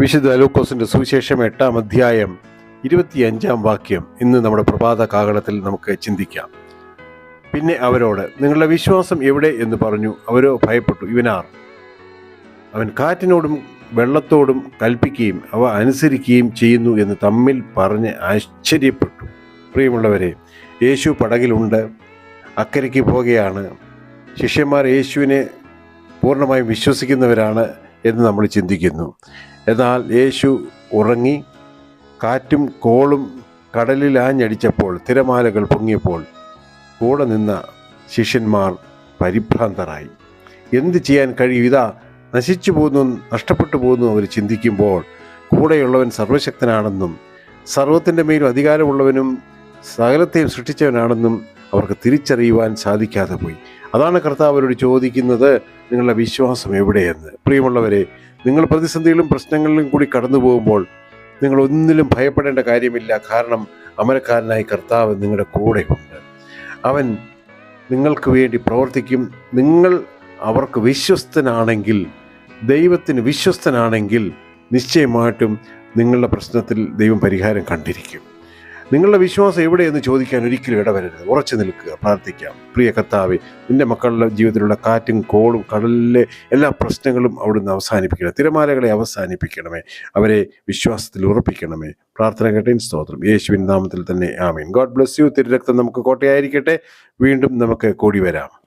വിശുദ്ധ ലൂക്കോസിന്റെ സുവിശേഷം എട്ടാം അധ്യായം ഇരുപത്തിയഞ്ചാം വാക്യം. ഇന്ന് നമ്മുടെ പ്രഭാത കാകളത്തിൽ നമുക്ക് ചിന്തിക്കാം. പിന്നെ അവരോട് നിങ്ങളുടെ വിശ്വാസം എവിടെ? എന്ന് പറഞ്ഞു. അവരോ ഭയപ്പെട്ടു ഇവനാർ? അവൻ കാറ്റിനോടും വെള്ളത്തോടും കൽപ്പിക്കുകയും അവ അനുസരിക്കുകയും ചെയ്യുന്നു എന്ന് തമ്മിൽ പറഞ്ഞ് ആശ്ചര്യപ്പെട്ടു. പ്രിയമുള്ളവരെ യേശു പടകിലുണ്ട് അക്കരയ്ക്ക് പോവുകയാണ് ശിഷ്യന്മാർ യേശുവിനെ പൂർണമായും വിശ്വസിക്കുന്നവരാണ് എന്ന് നമ്മൾ ചിന്തിക്കുന്നു. എന്നാൽ യേശു ഉറങ്ങി കാറ്റും കോളും കടലിൽ ആഞ്ഞടിച്ചപ്പോൾ തിരമാലകൾ പൊങ്ങിയപ്പോൾ കൂടെ നിന്ന ശിഷ്യന്മാർ പരിഭ്രാന്തരായി. എന്ത് ചെയ്യാൻ കഴിയും? ഇതാ നശിച്ചു പോകുന്നു നഷ്ടപ്പെട്ടു പോകുന്നു അവർ ചിന്തിക്കുമ്പോൾ കൂടെയുള്ളവൻ സർവശക്തനാണെന്നും സർവത്തിന്റെ മേലും അധികാരമുള്ളവനും സകലത്തെയും സൃഷ്ടിച്ചവനാണെന്നും അവർക്ക് തിരിച്ചറിയുവാൻ സാധിക്കാതെ പോയി. അതാണ് കർത്താവ് അവരോട് ചോദിക്കുന്നത് നിങ്ങളുടെ വിശ്വാസം എവിടെയെന്ന്? പ്രിയമുള്ളവരെ നിങ്ങൾ പ്രതിസന്ധികളും പ്രശ്നങ്ങളിലും കൂടി കടന്നു പോകുമ്പോൾ നിങ്ങൾ ഒന്നിലും ഭയപ്പെടേണ്ട കാര്യമില്ല. കാരണം അമരക്കാരനായി കർത്താവ് നിങ്ങളുടെ കൂടെയുണ്ട് അവൻ നിങ്ങൾക്ക് വേണ്ടി പ്രവർത്തിക്കും. നിങ്ങൾ അവർക്ക് വിശ്വസ്തനാണെങ്കിൽ ദൈവത്തിന് വിശ്വസ്തനാണെങ്കിൽ നിശ്ചയമായിട്ടും നിങ്ങളുടെ പ്രശ്നത്തിൽ ദൈവം പരിഹാരം കണ്ടിരിക്കും. നിങ്ങളുടെ വിശ്വാസം എവിടെയെന്ന് ചോദിക്കാൻ ഒരിക്കലും ഇടവരരുത്. ഉറച്ചു നിൽക്കുക പ്രാർത്ഥിക്കാം. പ്രിയ കർത്താവെ നിന്റെ മക്കളുടെ ജീവിതത്തിലുള്ള കാറ്റും കോളും കടലിലെ എല്ലാ പ്രശ്നങ്ങളും അവിടുന്ന് അവസാനിപ്പിക്കണം. തിരമാലകളെ അവസാനിപ്പിക്കണമേ. അവരെ വിശ്വാസത്തിൽ ഉറപ്പിക്കണമേ. പ്രാർത്ഥന കേട്ടേൻ സ്തോത്രം. യേശുവിൻ നാമത്തിൽ തന്നെ ആമീൻ. God bless you. തിരുരക്തം നമുക്ക് കോട്ടയായിരിക്കട്ടെ. വീണ്ടും നമുക്ക് കൂടി വരാം.